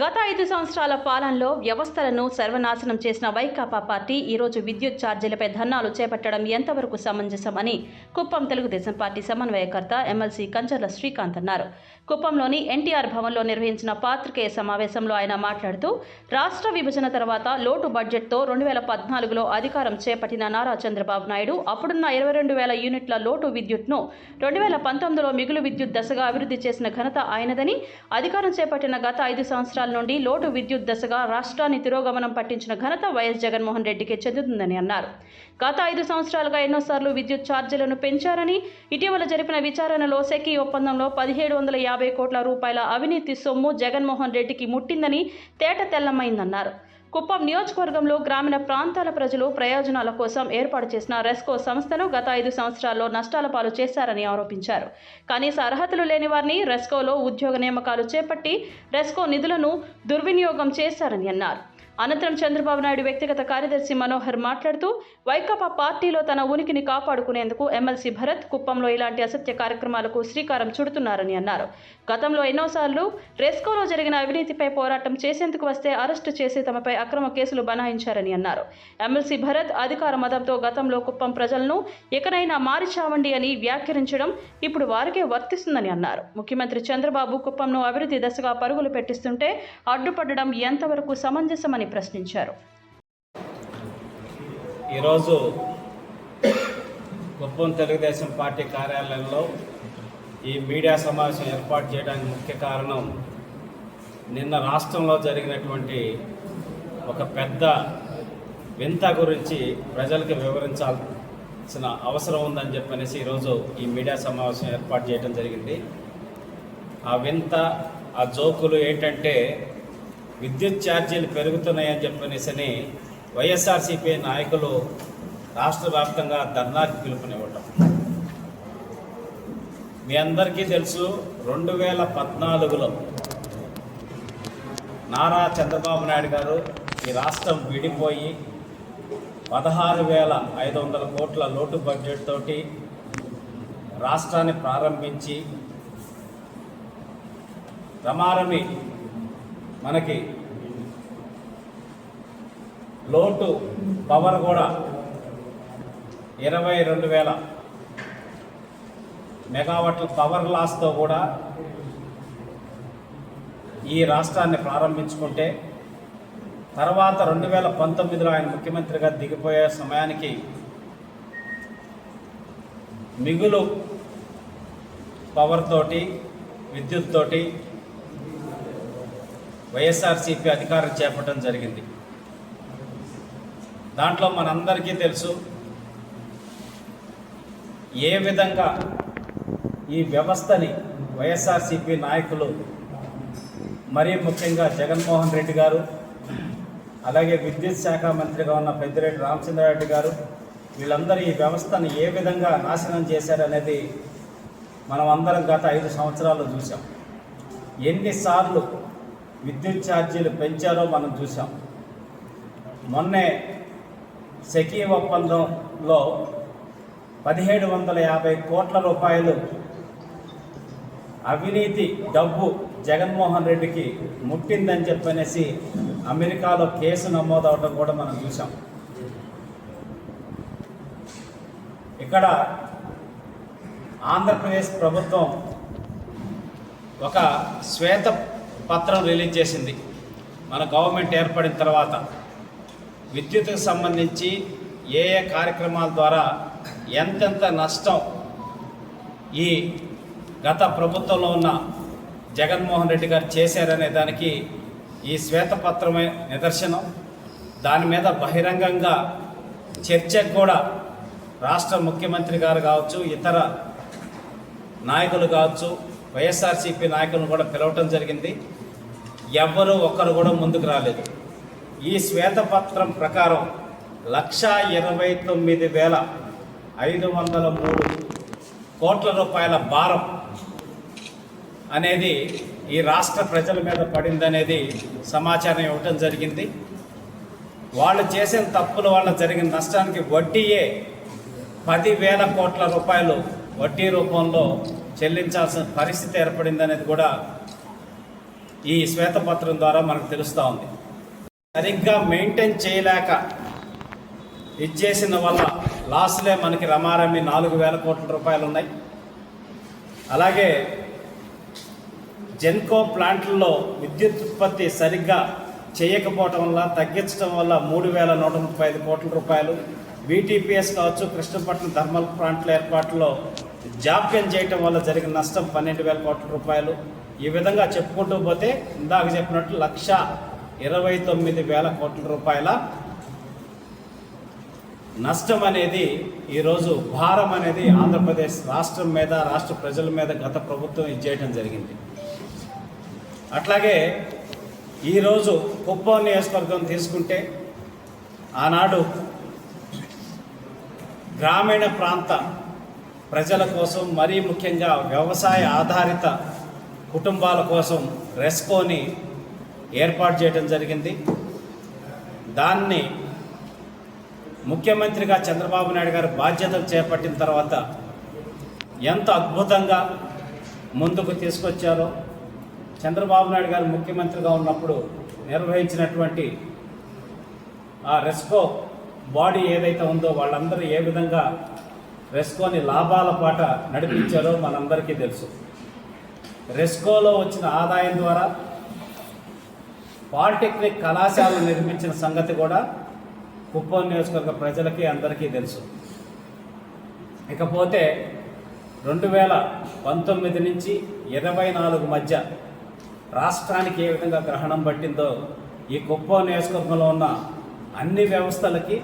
గత ఐదు సంవత్సరాల పాలనలో వ్యవస్థలను సర్వనాశనం చేసిన వైకాపా పార్టీ ఈరోజు విద్యుత్ ఛార్జీలపై ధర్నాలు చేపట్టడం ఎంతవరకు సమంజసమని కుప్పం తెలుగుదేశం పార్టీ సమన్వయకర్త ఎమ్మెల్సీ కంచర్ల శ్రీకాంత్ అన్నారు. కుప్పంలోని ఎన్టీఆర్ భవన్లో నిర్వహించిన పాత్రికేయ సమావేశంలో ఆయన మాట్లాడుతూ రాష్ట్ర విభజన తర్వాత లోటు బడ్జెట్తో రెండు వేల పద్నాలుగులో అధికారం చేపట్టిన నారా చంద్రబాబు నాయుడు అప్పుడున్న ఇరవై రెండు వేల యూనిట్ల లోటు విద్యుత్ను రెండు వేల పంతొమ్మిదిలో మిగులు విద్యుత్ దశగా అభివృద్ధి చేసిన ఘనత ఆయనదని అధికారం చేపట్టిన గత ఐదు సంవత్సరాల నుండి లోటు విద్యుత్ దశగా రాష్ట్రాన్ని తిరోగమనం పట్టించిన ఘనత వైఎస్ జగన్మోహన్ రెడ్డికి చెందుతుందని అన్నారు. గత ఐదు సంవత్సరాలుగా ఎన్నోసార్లు విద్యుత్ ఛార్జీలను పెంచారని ఇటీవల జరిపిన విచారణలో సెకీ ఒప్పందంలో పదిహేడు వందల యాభై కోట్ల రూపాయల అవినీతి సొమ్ము జగన్మోహన్ రెడ్డికి ముట్టిందని తేట తెల్లమైందన్నారు. కుప్పం నియోజకవర్గంలో గ్రామీణ ప్రాంతాల ప్రజలు ప్రయోజనాల కోసం ఏర్పాటు చేసిన రెస్కో సంస్థను గత ఐదు సంవత్సరాల్లో నష్టాల పాలు చేశారని ఆరోపించారు. కనీస అర్హతలు లేని వారిని రెస్కోలో ఉద్యోగ నియామకాలు చేపట్టి రెస్కో నిధులను దుర్వినియోగం చేశారని అన్నారు. అనంతరం చంద్రబాబు నాయుడు వ్యక్తిగత కార్యదర్శి మనోహర్ మాట్లాడుతూ వైకాపా పార్టీలో తన ఉనికిని కాపాడుకునేందుకు ఎమ్మెల్సీ భరత్ కుప్పంలో ఇలాంటి అసత్య కార్యక్రమాలకు శ్రీకారం చుడుతున్నారని అన్నారు. గతంలో ఎన్నోసార్లు రెస్కోలో జరిగిన అవినీతిపై పోరాటం చేసేందుకు వస్తే అరెస్టు చేసి తమపై అక్రమ కేసులు బనాయించారని అన్నారు. ఎమ్మెల్సీ భరత్ అధికార మదంతో గతంలో కుప్పం ప్రజలను ఎకనైనా మారిచావండి అని వ్యాఖ్యానించడం ఇప్పుడు వారికే వర్తిస్తుందని అన్నారు. ముఖ్యమంత్రి చంద్రబాబు కుప్పంను అభివృద్ధి దశగా పరుగులు పెట్టిస్తుంటే అడ్డుపడడం ఎంతవరకు సమంజసమని ప్రశ్నించారు. ఈరోజు కుప్పం తెలుగుదేశం పార్టీ కార్యాలయంలో ఈ మీడియా సమావేశం ఏర్పాటు చేయడానికి ముఖ్య కారణం నిన్న రాష్ట్రంలో జరిగినటువంటి ఒక పెద్ద వింత గురించి ప్రజలకు వివరించాల్సిన అవసరం ఉందని చెప్పనేసి ఈరోజు ఈ మీడియా సమావేశం ఏర్పాటు చేయడం జరిగింది. ఆ వింత ఆ జోకులు ఏంటంటే విద్యుత్ ఛార్జీలు పెరుగుతున్నాయని చెప్పనేసని వైఎస్ఆర్సీపీ నాయకులు రాష్ట్ర వ్యాప్తంగా ధర్నాకి పిలుపునివ్వటం. మీ అందరికీ తెలుసు రెండు వేల పద్నాలుగులో నారా చంద్రబాబు నాయుడు గారు ఈ రాష్ట్రం విడిపోయి పదహారు వేల ఐదు వందల కోట్ల లోటు బడ్జెట్ తోటి రాష్ట్రాన్ని ప్రారంభించి రమారమి మనకి లోటు పవర్ కూడా ఇరవై రెండు వేల మెగావాట్ల పవర్ లాస్తో కూడా ఈ రాష్ట్రాన్ని ప్రారంభించుకుంటే తర్వాత రెండు వేల పంతొమ్మిదిలో ఆయన ముఖ్యమంత్రిగా దిగిపోయే సమయానికి మిగులు పవర్ తోటి విద్యుత్ తోటి వైఎస్ఆర్సీపీ అధికారం చేపట్టడం జరిగింది. దాంట్లో మనందరికీ తెలుసు ఏ విధంగా ఈ వ్యవస్థని వైఎస్ఆర్సీపీ నాయకులు మరీ ముఖ్యంగా జగన్మోహన్ రెడ్డి గారు అలాగే విద్యుత్ శాఖ మంత్రిగా ఉన్న పెద్దిరెడ్డి రామచంద్రారెడ్డి గారు వీళ్ళందరూ ఈ వ్యవస్థను ఏ విధంగా నాశనం చేశారనేది మనం అందరం గత ఐదు సంవత్సరాలు చూసాం ఎన్నిసార్లు విద్యుత్ ఛార్జీలు పెంచారో మనం చూసాం మొన్నే సెకీ ఒప్పందంలో పదిహేడు వందల యాభై కోట్ల రూపాయలు అవినీతి డబ్బు జగన్మోహన్ రెడ్డికి ముట్టిందని చెప్పనేసి అమెరికాలో కేసు నమోదవడం కూడా మనం చూసాం ఇక్కడ ఆంధ్రప్రదేశ్ ప్రభుత్వం ఒక శ్వేత పత్రం రిలీజ్ చేసింది. మన గవర్నమెంట్ ఏర్పడిన తర్వాత విద్యుత్కు సంబంధించి ఏ ఏ కార్యక్రమాల ద్వారా ఎంతెంత నష్టం ఈ గత ప్రభుత్వంలో ఉన్న జగన్మోహన్ రెడ్డి గారు చేశారనే దానికి ఈ శ్వేతపత్రమే నిదర్శనం. దాని మీద బహిరంగంగా చర్చకు కూడా రాష్ట్ర ముఖ్యమంత్రి గారు కావచ్చు ఇతర నాయకులు కావచ్చు వైఎస్ఆర్సీపీ నాయకులను కూడా పిలవటం జరిగింది. ఎవ్వరూ ఒక్కరు కూడా ముందుకు రాలేదు. ఈ శ్వేతపత్రం ప్రకారం లక్షా ఇరవై తొమ్మిది వేల ఐదు వందల మూడు కోట్ల రూపాయల భారం అనేది ఈ రాష్ట్ర ప్రజల మీద పడిందనేది సమాచారం ఇవ్వటం జరిగింది. వాళ్ళు చేసిన తప్పుల వల్ల జరిగిన నష్టానికి వడ్డీయే పదివేల కోట్ల రూపాయలు వడ్డీ రూపంలో చెల్లించాల్సిన పరిస్థితి ఏర్పడింది అనేది కూడా ఈ శ్వేతపత్రం ద్వారా మనకు తెలుస్తూ ఉంది. సరిగ్గా మెయింటైన్ చేయలేక ఇచ్చేసిన వల్ల లాస్లే మనకి రమారమి నాలుగు వేల కోట్ల రూపాయలు ఉన్నాయి. అలాగే జెన్కో ప్లాంట్లలో విద్యుత్ ఉత్పత్తి సరిగ్గా చేయకపోవటం వల్ల తగ్గించడం వల్ల మూడు వేల నూట ముప్పై ఐదు కోట్ల రూపాయలు. బీటీపీఎస్ కావచ్చు కృష్ణపట్నం థర్మల్ ప్లాంట్ల ఏర్పాటులో జాప్యం చేయటం వల్ల జరిగిన నష్టం పన్నెండు వేల కోట్ల రూపాయలు. ఈ విధంగా చెప్పుకుంటూ పోతే ఇందాక చెప్పినట్లు లక్ష ఇరవై తొమ్మిది వేల కోట్ల రూపాయల నష్టం అనేది ఈరోజు భారం అనేది ఆంధ్రప్రదేశ్ రాష్ట్రం మీద రాష్ట్ర ప్రజల మీద గత ప్రభుత్వం ఇచ్చేయటం జరిగింది. అట్లాగే ఈరోజు కుప్పం నియోజకవర్గం తీసుకుంటే ఆనాడు గ్రామీణ ప్రాంత ప్రజల కోసం మరీ ముఖ్యంగా వ్యవసాయ ఆధారిత కుటుంబాల కోసం రెస్కోని ఏర్పాటు చేయడం జరిగింది. దాన్ని ముఖ్యమంత్రిగా చంద్రబాబు నాయుడు గారు బాధ్యతలు చేపట్టిన తర్వాత ఎంత అద్భుతంగా ముందుకు తీసుకొచ్చారో చంద్రబాబు నాయుడు గారు ముఖ్యమంత్రిగా ఉన్నప్పుడు నిర్వహించినటువంటి ఆ రెస్కో బాడీ ఏదైతే ఉందో వాళ్ళందరూ ఏ విధంగా రెస్కోని లాభాల పాట నడిపించారో మనందరికీ తెలుసు. రెస్కోలో వచ్చిన ఆదాయం ద్వారా పాలిటెక్నిక్ కళాశాలను నిర్మించిన సంగతి కూడా కుప్పం నియోజకవర్గ ప్రజలకి అందరికీ తెలుసు. ఇకపోతే రెండు వేల పంతొమ్మిది నుంచి ఇరవై నాలుగు మధ్య రాష్ట్రానికి ఏ విధంగా గ్రహణం పట్టిందో ఈ కుప్పం నియోజకవర్గంలో ఉన్న అన్ని వ్యవస్థలకి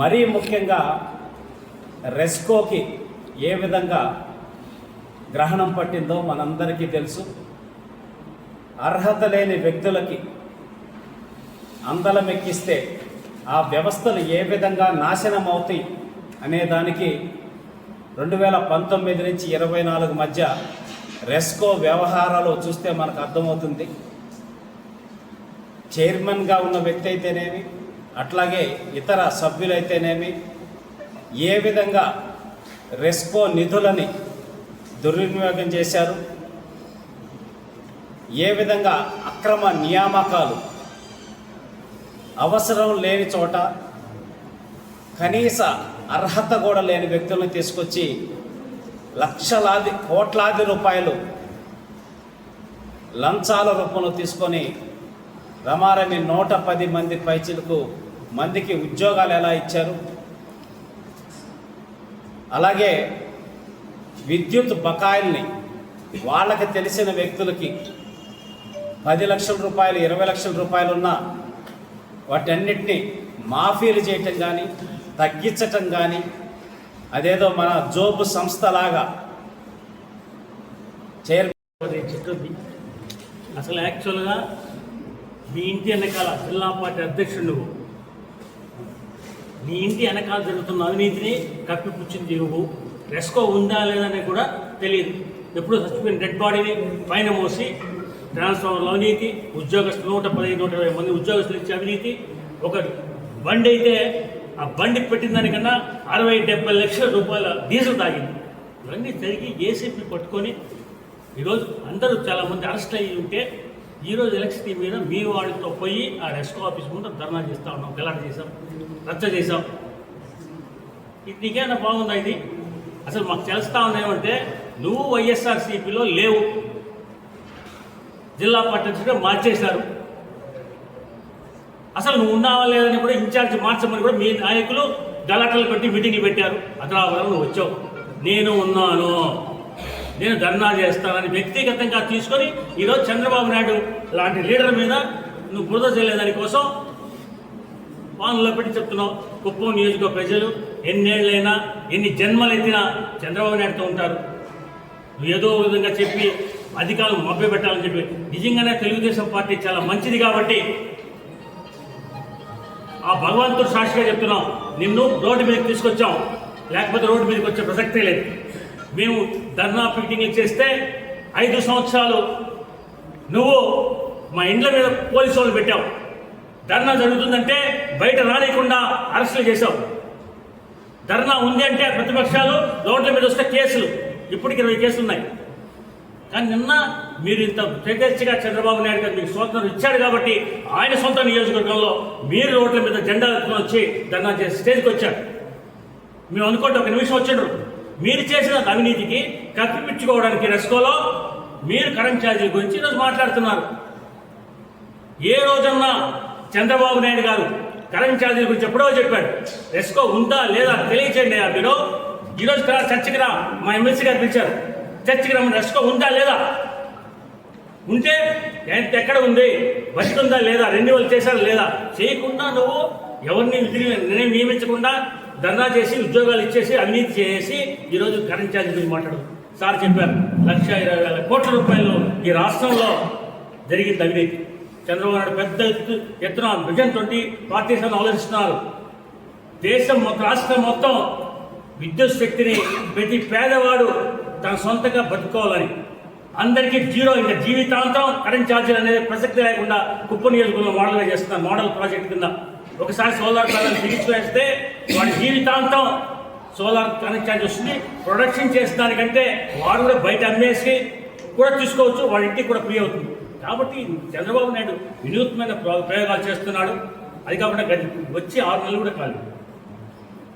మరీ ముఖ్యంగా రెస్కోకి ఏ విధంగా గ్రహణం పట్టిందో మనందరికీ తెలుసు. అర్హత లేని వ్యక్తులకి అందలమెక్కిస్తే ఆ వ్యవస్థలు ఏ విధంగా నాశనం అవుతాయి అనే దానికి రెండు వేల పంతొమ్మిది నుంచి ఇరవై నాలుగు మధ్య రెస్కో వ్యవహారాలు చూస్తే మనకు అర్థమవుతుంది. చైర్మన్గా ఉన్న వ్యక్తి అయితేనేమి అట్లాగే ఇతర సభ్యులైతేనేమి ఏ విధంగా రెస్కో నిధులని దుర్వినియోగం చేశారు. ఏ విధంగా అక్రమ నియామకాలు అవసరం లేని చోట కనీస అర్హత కూడా లేని వ్యక్తులను తీసుకొచ్చి లక్షలాది కోట్లాది రూపాయలు లంచాల రూపంలో తీసుకొని రమారమి నూట పది మంది పైచిలకు మందికి ఉద్యోగాలు ఎలా ఇచ్చారు? అలాగే విద్యుత్ బకాయిల్ని వాళ్ళకి తెలిసిన వ్యక్తులకి పది లక్షల రూపాయలు ఇరవై లక్షల రూపాయలు ఉన్న వాటన్నిటినీ మాఫీలు చేయటం కానీ తగ్గించటం కానీ అదేదో మన జోబు సంస్థలాగా చైర్ అసలు యాక్చువల్గా మీ ఇంటి వెనకాల జిల్లా పార్టీ అధ్యక్షుడు నువ్వు. నీ ఇంటి వెనకాల జరుగుతున్న అవినీతిని కప్పిపుచ్చింది నువ్వు. రెస్కో ఉందా లేదని కూడా తెలియదు. ఎప్పుడు చచ్చిపోయిన డెడ్ బాడీని పైన మోసి ట్రాన్స్ఫార్మర్లో అవినీతి ఉద్యోగస్తులు నూట పదిహేను నూట ఇరవై మంది ఉద్యోగస్తులు ఇచ్చే అవినీతి. ఒక బండి అయితే ఆ బండి పెట్టిన దానికన్నా అరవై డెబ్బై లక్షల రూపాయల డీజిల్ తాగింది. ఇవన్నీ జరిగి ఏసీపీ పట్టుకొని ఈరోజు అందరూ చాలామంది అరెస్ట్ అయ్యి ఉంటే ఈరోజు ఎలక్షన్ మీద మీ వాడితో పోయి ఆ రెస్కో ఆఫీస్ ముందు ధర్నా చేస్తూ ఉన్నాం గలాట చేసాం రచ్చ చేసాం ఇది నీకేమైనా బాగుందా ఇది? అసలు మాకు తెలుస్తా ఉంది ఏమంటే నువ్వు వైఎస్ఆర్సీపీలో లేవు. జిల్లా పార్టీ మార్చేశారు. అసలు నువ్వు ఉన్నావా లేదని కూడా ఇన్ఛార్జ్ మార్చమని కూడా మీ నాయకులు గలాటలు పెట్టి మీటింగ్లు పెట్టారు. అదరావరం నువ్వు వచ్చావు. నేను ఉన్నాను. నేను ధర్నా చేస్తానని వ్యక్తిగతంగా తీసుకొని ఈరోజు చంద్రబాబు నాయుడు లాంటి లీడర్ మీద నువ్వు బురద చేయలేదని కోసం వానలో పెట్టి చెప్తున్నావు. కుప్పం నియోజకవర్గ ప్రజలు ఎన్నేళ్ళైనా ఎన్ని జన్మలెత్తినా చంద్రబాబు నాయుడుతో ఉంటారు. నువ్వు ఏదో విధంగా చెప్పి అధికారులు మభ్య పెట్టాలని చెప్పి నిజంగానే తెలుగుదేశం పార్టీ చాలా మంచిది కాబట్టి ఆ భగవంతుడు సాక్షిగా చెప్తున్నాం నిన్ను రోడ్డు మీదకి తీసుకొచ్చాం. లేకపోతే రోడ్డు మీదకి వచ్చే ప్రసక్తే లేదు. మేము ధర్నా మీటింగ్లు చేస్తే ఐదు సంవత్సరాలు నువ్వు మా ఇండ్ల మీద పోలీసు వాళ్ళు పెట్టావు. ధర్నా జరుగుతుందంటే బయట రానియకుండా అరెస్టులు చేశావు. ధర్నా ఉంది అంటే ప్రతిపక్షాలు రోడ్ల మీద వస్తే కేసులు. ఇప్పటికి ఇరవై కేసులు ఉన్నాయి. కానీ నిన్న మీరు ఇంత ప్రత్యక్షగా చంద్రబాబు నాయుడు గారు మీకు స్వాతంత్రం ఇచ్చాడు కాబట్టి ఆయన సొంత నియోజకవర్గంలో మీరు రోడ్ల మీద జెండా వచ్చి ధర్నా చేసి స్టేజ్కి వచ్చాడు మేము అనుకోండి ఒక నిమిషం వచ్చిండ్రు. మీరు చేసిన అవినీతికి కప్పిపించుకోవడానికి రెస్కోలో మీరు కరెంట్ ఛార్జీల గురించి ఈరోజు మాట్లాడుతున్నారు. ఏ రోజన్నా చంద్రబాబు నాయుడు గారు కరెంట్ ఛార్జీల గురించి ఎప్పుడో చెప్పాడు. రెస్కో ఉందా లేదా తెలియచేయండి మీరు ఈరోజు కదా చర్చకి రా మా ఎమ్మెల్సీ గారు పిలిచారు. చర్చకి రమ్మని. రెస్కో ఉందా లేదా? ఉంటే ఎంత ఎక్కడ ఉంది? బడ్జెట్ ఉందా లేదా? రెన్యువల్ చేశారా లేదా? చేయకుండా నువ్వు ఎవరిని నిర్ణయం నియమించకుండా ధర్నా చేసి ఉద్యోగాలు ఇచ్చేసి అవినీతి చేసి ఈరోజు కరెంట్ ఛార్జీ గురించి మాట్లాడు. సార్ చెప్పారు లక్ష ఇరవై వేల కోట్ల రూపాయలు ఈ రాష్ట్రంలో జరిగింది అవినీతి. చంద్రబాబు నాయుడు పెద్ద ఎత్తు ఎత్తున విజన్ ట్వంటీ పార్టీస్ అని ఆలోచిస్తున్నారు. దేశం రాష్ట్రం మొత్తం విద్యుత్ శక్తిని ప్రతి పేదవాడు తన సొంతంగా బతుకోవాలని అందరికీ జీరో ఇంకా జీవితాంతం కరెంట్ ఛార్జీలు అనేది ప్రసక్తి లేకుండా కుప్ప నియోజకవర్గంలో మోడల్గా చేస్తున్నారు మోడల్ ప్రాజెక్ట్ కింద. ఒకసారి సోలార్ ప్యానల్ బిగించి వాడి జీవితాంతం సోలార్ కరెంట్ ఛార్జ్ వస్తుంది. ప్రొడక్షన్ చేసిన దానికంటే వారు కూడా బయట అమ్మేసి కూడా తీసుకోవచ్చు వాడి ఇంటికి కూడా ఫ్రీ అవుతుంది. కాబట్టి చంద్రబాబు నాయుడు వినూత్నమైన ప్ర- ప్రయోగాలు చేస్తున్నాడు. అది కాకుండా గది- వచ్చి ఆరు నెలలు కూడా కాలేదు.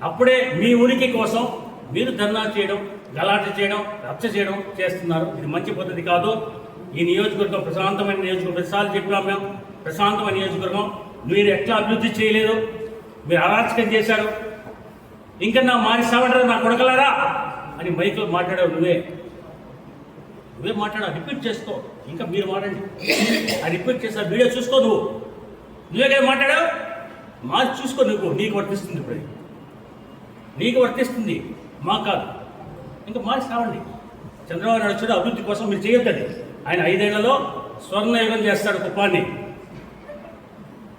అప్పుడే మీ ఉనికి కోసం మీరు ధర్నా చేయడం గలాట చేయడం రచ్చ చేయడం చేస్తున్నారు. ఇది మంచి పద్ధతి కాదు. ఈ నియోజకవర్గం ప్రశాంతమైన నియోజకవర్గం. ప్రతిసార్లు చెప్పాము మేము ప్రశాంతమైన నియోజకవర్గం. మీరు ఎట్లా అభివృద్ధి చేయలేదు? మీరు అరాచకం చేశారు. ఇంకా నా మారి సావంటారు నా కొడకలారా? అని మైకులు మాట్లాడావు నువ్వే. నువ్వే మాట్లాడా రిపీట్ చేసుకో. ఇంకా మీరు మాట్లాడండి. ఆ రిపీట్ చేసా వీడియో చూసుకో నువ్వు. నువ్వే కదా మాట్లాడావు? మార్చి చూసుకో నువ్వు. నీకు వర్తిస్తుంది ఇప్పుడు నీకు వర్తిస్తుంది. మాకు కాదు. ఇంకా మార్చి రావండి. చంద్రబాబు నాయుడు వచ్చాడు అభివృద్ధి కోసం మీరు చేయొద్దండి. ఆయన ఐదేళ్ళలో స్వర్ణయుగం చేస్తాడు కుప్పాన్ని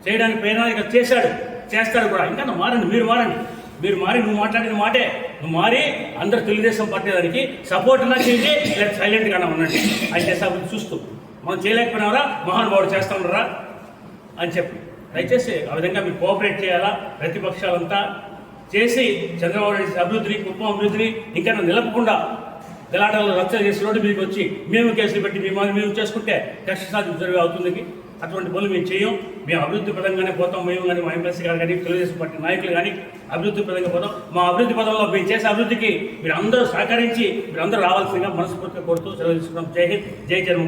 చేయడానికి ప్రేరణగా చేశాడు. చేస్తాడు కూడా. ఇంకా మారండి. మీరు మారండి. మీరు మారి నువ్వు మాట్లాడిన మాటే. మారి అందరు తెలుగుదేశం పార్టీ దానికి సపోర్ట్గా చేసి లేదా సైలెంట్గానే ఉండండి. అని చేసే అభివృద్ధి చూస్తూ. మనం చేయలేకపోయినారా మహానుభావుడు చేస్తా ఉన్నారా? అని చెప్పి. దయచేసి ఆ విధంగా మీరు కోఆపరేట్ చేయాలా? ప్రతిపక్షాలంతా చేసి చంద్రబాబు నాయుడు అభివృద్ధిని కుప్పం అభివృద్ధిని ఇంకా నిలపకుండా గలాటాలు రచ్చ చేసి రోడ్డు మీదకి వచ్చి మేము కేసులు పెట్టి మేము మేము చేసుకుంటే కష్ట సాధ్యం జరిగే అవుతుంది. అటువంటి పనులు మేము చేయం. మేము అభివృద్ధి పదంగానే పోతాం. మేము కానీ మా ఎంఎస్సీ గారు కానీ తెలుగుదేశం పార్టీ నాయకులు కానీ అభివృద్ధి పదంగా పోతాం. మా అభివృద్ధి పదంలో మేము చేసే అభివృద్ధికి మీరు అందరూ సహకరించి మీరు అందరూ రావాల్సిందిగా మనస్ఫూర్తిగా కోరుతూ సెలవు తీసుకున్నాం జై హింద్. జై జన్మ